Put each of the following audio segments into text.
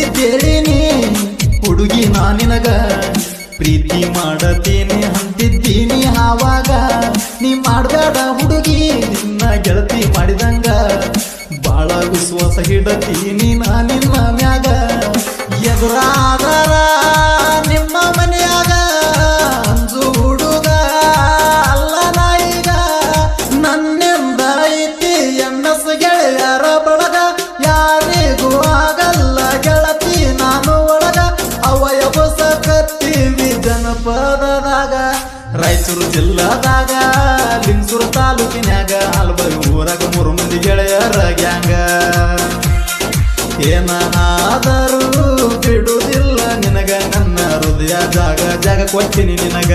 ಕೇಳಿನಿ ಹುಡುಗಿ ನಾ ನಿನಗ ಪ್ರೀತಿ ಮಾಡತೇನೆ ಅಂತಿದ್ದೀನಿ ಆವಾಗ ನೀ ಮಾಡ್ಬೇಡ ಹುಡುಗಿ, ನಿನ್ನ ಗೆಳತಿ ಮಾಡಿದಂಗ. ಬಾಳ ವಿಶ್ವಾಸ ಹಿಡತೀನಿ ನಾ ನಿನ್ನ ಮ್ಯಾಗ. ರಾಯಚೂರು ಜಿಲ್ಲಾದಾಗ, ಲಿಂಗಸೂರು ತಾಲೂಕಿನಾಗ ಹಲವಾರು ಊರಾಗ ಮೂರು ಮಂದಿ ಗೆಳೆಯರ ಗ್ಯಾಂಗ. ಏನಾದರೂ ಬಿಡುವುದಿಲ್ಲ ನಿನಗ ನನ್ನ ಹೃದಯ ಜಾಗ ಜಾಗ ಕೊಡ್ತೀನಿ ನಿನಗ.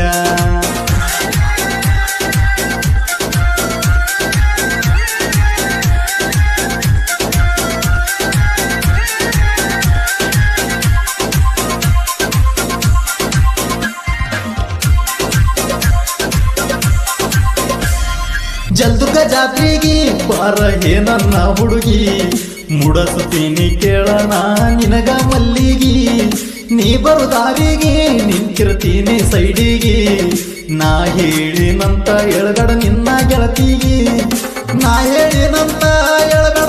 ಜಲ್ದುರ್ಗ ಜಾತ್ರೆಗೆ ಬಾರ ಹೇ ನನ್ನ ಹುಡುಗಿ. ಮುಡಸುತ್ತೀನಿ ಕೇಳಣ ನಿನಗ ಮಲ್ಲಿಗಿ. ನೀ ಬರು ದಾರಿಗೆ ನಿಂತಿರ್ತೀನಿ ಸೈಡಿಗೆ. ನಾ ಹೇಳಿನಂತ ಎಳಗಡ ನಿನ್ನ ಗೆಳತಿಗೆ. ನಾ ಹೇಳಿನಂತ ಎಳಗಡ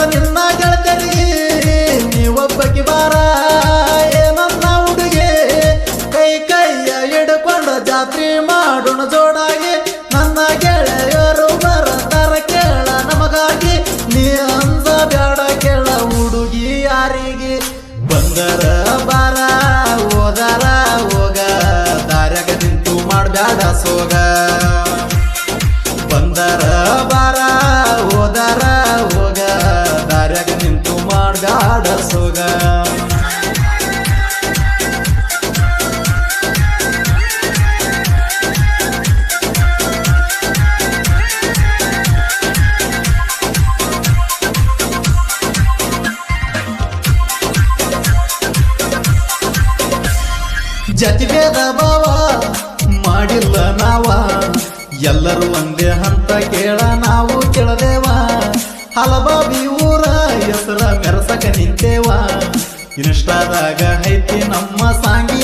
ಬಂದರ ಬಾರ, ಹೋದರ ಹೋಗ. ದಾರ್ಯಾಗ ನಿಂತು ಮಾಡಬೇಡ ಸೋಗ. ಬಂದರ ಬಾರ, ಹೋದರ ಹೋಗ. ದಾರ್ಯಾಗ ನಿಂತು ಮಾಡಬೇಡ ಸೋಗ. ಜತಿಭೇದ ಭಾವ ಮಾಡಿಲ್ಲ ನಾವ. ಎಲ್ಲರೂ ಒಂದೇ ಹಂತ ಕೇಳ ನಾವು ಕೇಳದೇವ. ಹಲಬಾಬಿ ಊರ ಹೆಸರ ಮೆರಸಕ ನಿಂತೇವ. ಇನ್ಸ್ಟಾದಾಗ ಐತಿ ನಮ್ಮ ಹವ